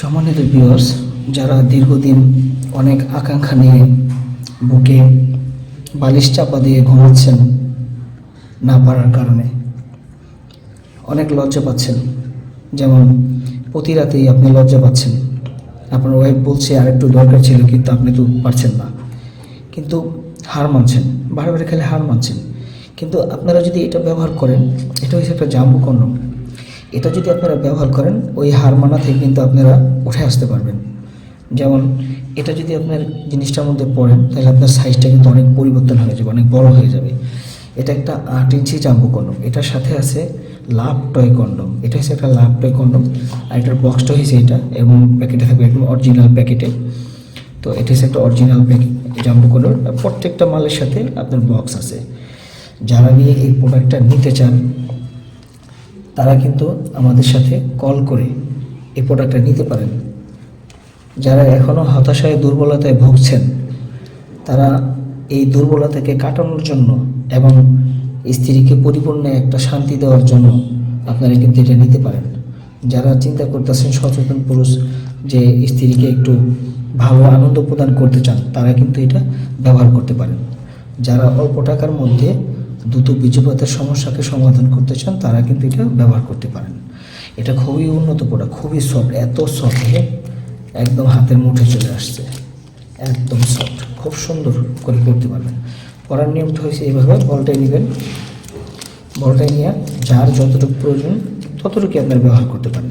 সম্মানিত ভিউয়ার্স যারা দীর্ঘদিন অনেক আকাঙ্ক্ষা নিয়ে বুকে বালিশ চাপা দিয়ে ঘুমাচ্ছেন না পারার কারণে, অনেক লজ্জা পাচ্ছেন। যেমন, প্রতি রাতেই আপনি লজ্জা পাচ্ছেন। আপনার ওয়াইফ বলছে আর একটু দরকার ছিল, কিন্তু আপনি তো পারছেন না। কিন্তু হার মানছেন, বারবার খেলে হার মানছেন। কিন্তু আপনারা যদি এটা ব্যবহার করেন, এটা হচ্ছে একটা জাম্বু কন্ডম এটা যদি আপনারা ব্যবহার করেন, ওই হার মানা থেকে কিন্তু আপনারা উঠে আসতে পারবেন। যেমন, এটা যদি আপনার জিনিসটার মধ্যে পড়েন, তাহলে আপনার সাইজটা কিন্তু অনেক পরিবর্তন হয়ে যাবে, অনেক বড় হয়ে যাবে। এটা একটা আট ইঞ্চি জাম্বু কন্ডম। এটার সাথে আছে লাভ টয় কন্ডম। এটা হচ্ছে একটা লাভ টয় কন্ডম, আর এটার বক্সটা হয়েছে এটা, এবং প্যাকেটে থাকবে একদম অরিজিনাল প্যাকেটে তো এটা হচ্ছে একটা অরিজিনাল প্যাকেট জাম্বু কন্ডম। প্রত্যেকটা মালের সাথে আপনার বক্স আছে। যারা নিয়ে এই প্রোডাক্টটা নিতে চান তারা কিন্তু আমাদের সাথে কল করে এই প্রোডাক্টটা নিতে পারেন। যারা এখনও হতাশায়, দুর্বলতায় ভুগছেন, তারা এই দুর্বলতাকে কাটানোর জন্য এবং স্ত্রীকে পরিপূর্ণ একটা শান্তি দেওয়ার জন্য আপনারা কিন্তু এটা নিতে পারেন। যারা চিন্তা করতেছেন, সচেতন পুরুষ, যে স্ত্রীকে একটু ভালো আনন্দ প্রদান করতে চান, তারা কিন্তু এটা ব্যবহার করতে পারেন। যারা অল্প টাকার মধ্যে দ্রুত বীজপাতের সমস্যাকে সমাধান করতে চান, তারা কিন্তু এটা ব্যবহার করতে পারেন। এটা খুবই উন্নত প্রোডাক্ট খুবই সফট এত সফট একদম হাতের মুঠে চলে আসছে। একদম সফট খুব সুন্দর করে করতে পারবেন। করার নিয়মটা হয়েছে এইভাবে, বলটাই নেবেন। বলটাই নিয়ে যার যতটুকু প্রয়োজন ততটুকু আপনারা ব্যবহার করতে পারেন।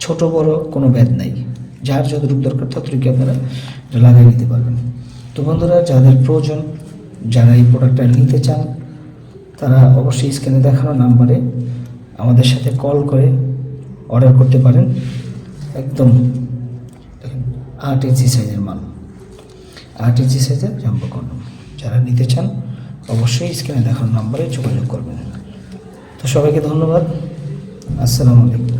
ছোট, বড় কোনো ব্যাধ নাই। যার যতটুকু দরকার ততটুকু আপনারা লাগিয়ে নিতে পারবেন। তো বন্ধুরা, যাদের প্রয়োজন, যারা এই প্রোডাক্টটা নিতে চান তারা অবশ্যই স্ক্রিনে দেখানো নাম্বারে আমাদের সাথে কল করে অর্ডার করতে পারেন। একদম আট ইঞ্চি সাইজের মাল। আট ইঞ্চি সাইজের জাম্বো কন্ডম যারা নিতে চান, অবশ্যই স্ক্রিনে দেখানো নাম্বারে যোগাযোগ করবেন। তো সবাইকে ধন্যবাদ। আসসালামু আলাইকুম।